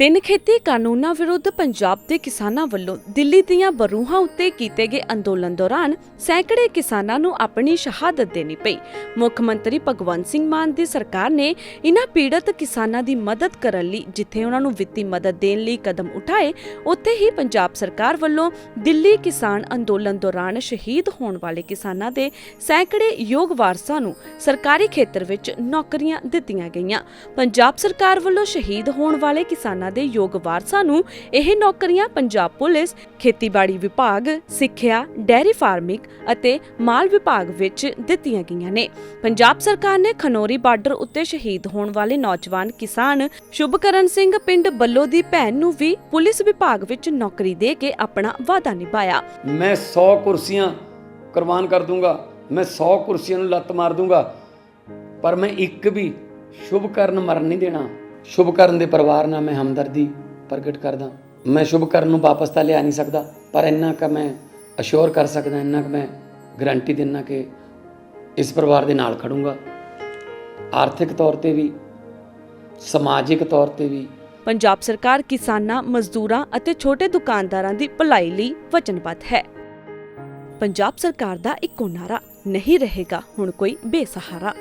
ਤਿੰਨ ਖੇਤੀ ਕਾਨੂੰਨਾਂ ਵਿਰੁੱਧ ਪੰਜਾਬ ਦੇ ਕਿਸਾਨਾਂ ਵੱਲੋਂ ਦਿੱਲੀ ਦੀਆਂ ਬਰੂਹਾਂ ਉੱਤੇ ਕੀਤੇ ਗਏ ਅੰਦੋਲਨ ਦੌਰਾਨ ਸੈਂਕੜੇ ਕਿਸਾਨਾਂ ਨੂੰ ਆਪਣੀ ਸ਼ਹਾਦਤ ਦੇਣੀ ਪਈ। ਮੁੱਖ ਮੰਤਰੀ ਭਗਵੰਤ ਸਿੰਘ ਮਾਨ ਦੀ ਸਰਕਾਰ ਨੇ ਇਨ੍ਹਾਂ ਪੀੜਤ ਕਿਸਾਨਾਂ ਦੀ ਮਦਦ ਕਰਨ ਲਈ ਜਿੱਥੇ ਉਹਨਾਂ ਨੂੰ ਵਿੱਤੀ ਮਦਦ ਦੇਣ ਲਈ ਕਦਮ ਉਠਾਏ, ਉੱਥੇ ਹੀ ਪੰਜਾਬ ਸਰਕਾਰ ਵੱਲੋਂ ਦਿੱਲੀ ਕਿਸਾਨ ਅੰਦੋਲਨ ਦੌਰਾਨ ਸ਼ਹੀਦ ਹੋਣ ਵਾਲੇ ਕਿਸਾਨਾਂ ਦੇ ਸੈਂਕੜੇ ਯੋਗ ਵਾਰਸਾਂ ਨੂੰ ਸਰਕਾਰੀ ਖੇਤਰ ਵਿੱਚ ਨੌਕਰੀਆਂ ਦਿੱਤੀਆਂ ਗਈਆਂ। ਪੰਜਾਬ ਸਰਕਾਰ ਵੱਲੋਂ ਸ਼ਹੀਦ ਹੋਣ ਵਾਲੇ ਕਿਸਾਨਾਂ ਦੇ ਯੋਗ ਵਾਰਸਾਂ ਨੂੰ ਇਹ ਨੌਕਰੀਆਂ ਪੰਜਾਬ ਪੁਲਿਸ, ਖੇਤੀਬਾੜੀ ਵਿਭਾਗ, ਸਿੱਖਿਆ, ਡੈਰੀ ਫਾਰਮਿੰਗ ਅਤੇ ਮਾਲ ਵਿਭਾਗ ਵਿੱਚ ਦਿੱਤੀਆਂ ਗਈਆਂ ਨੇ। ਪੰਜਾਬ ਸਰਕਾਰ ਨੇ ਖਨੋਰੀ ਬਾਰਡਰ ਉੱਤੇ ਸ਼ਹੀਦ ਹੋਣ ਵਾਲੇ ਨੌਜਵਾਨ ਕਿਸਾਨ ਸ਼ੁਭਕਰਨ ਸਿੰਘ ਪਿੰਡ ਬੱਲੋ ਦੀ ਭੈਣ ਨੂੰ ਵੀ ਪੁਲਿਸ ਵਿਭਾਗ ਵਿੱਚ ਨੌਕਰੀ ਦੇ ਕੇ ਆਪਣਾ ਵਾਅਦਾ ਨਿਭਾਇਆ। ਮੈਂ 100 ਕੁਰਸੀਆਂ ਕੁਰਬਾਨ ਕਰ ਦੂੰਗਾ, ਮੈਂ 100 ਕੁਰਸੀਆਂ ਨੂੰ ਲੱਤ ਮਾਰ ਦੂੰਗਾ, ਪਰ ਮੈਂ ਇੱਕ ਵੀ ਸ਼ੁਭ ਕਰਨ ਮਰਨ ਨਹੀਂ ਦੇਣਾ। ਸ਼ੁਭ ਦੇ ਪਰਿਵਾਰ ਨਾਲ ਮੈਂ ਹਮਦਰਦੀ ਪ੍ਰਗਟ ਕਰਦਾ। ਮੈਂ ਸ਼ੁਭ ਨੂੰ ਵਾਪਸ ਤਾਂ ਲਿਆ ਨਹੀਂ ਸਕਦਾ, ਪਰ ਇੰਨਾ ਕ ਮੈਂ ਅਸ਼ੋਰ ਕਰ ਸਕਦਾ, ਇੰਨਾ ਕ ਮੈਂ ਗਰੰਟੀ ਦਿੰਨਾ ਕਿ ਇਸ ਪਰਿਵਾਰ ਦੇ ਨਾਲ ਖੜੂੰਗਾ। ਆਰਥਿਕ ਤੌਰ ਤੇ ਵੀ, ਸਮਾਜਿਕ ਤੌਰ ਤੇ ਵੀ। ਪੰਜਾਬ ਸਰਕਾਰ ਕਿਸਾਨਾਂ, ਮਜ਼ਦੂਰਾਂ ਅਤੇ ਛੋਟੇ ਦੁਕਾਨਦਾਰਾਂ ਦੀ ਭਲਾਈ ਲਈ ਵਚਨਬੱਧ ਹੈ। ਪੰਜਾਬ ਸਰਕਾਰ ਦਾ ਇੱਕੋ ਨਾਰਾ, ਨਹੀਂ ਰਹੇਗਾ ਹੁਣ ਕੋਈ ਬੇਸਹਾਰਾ।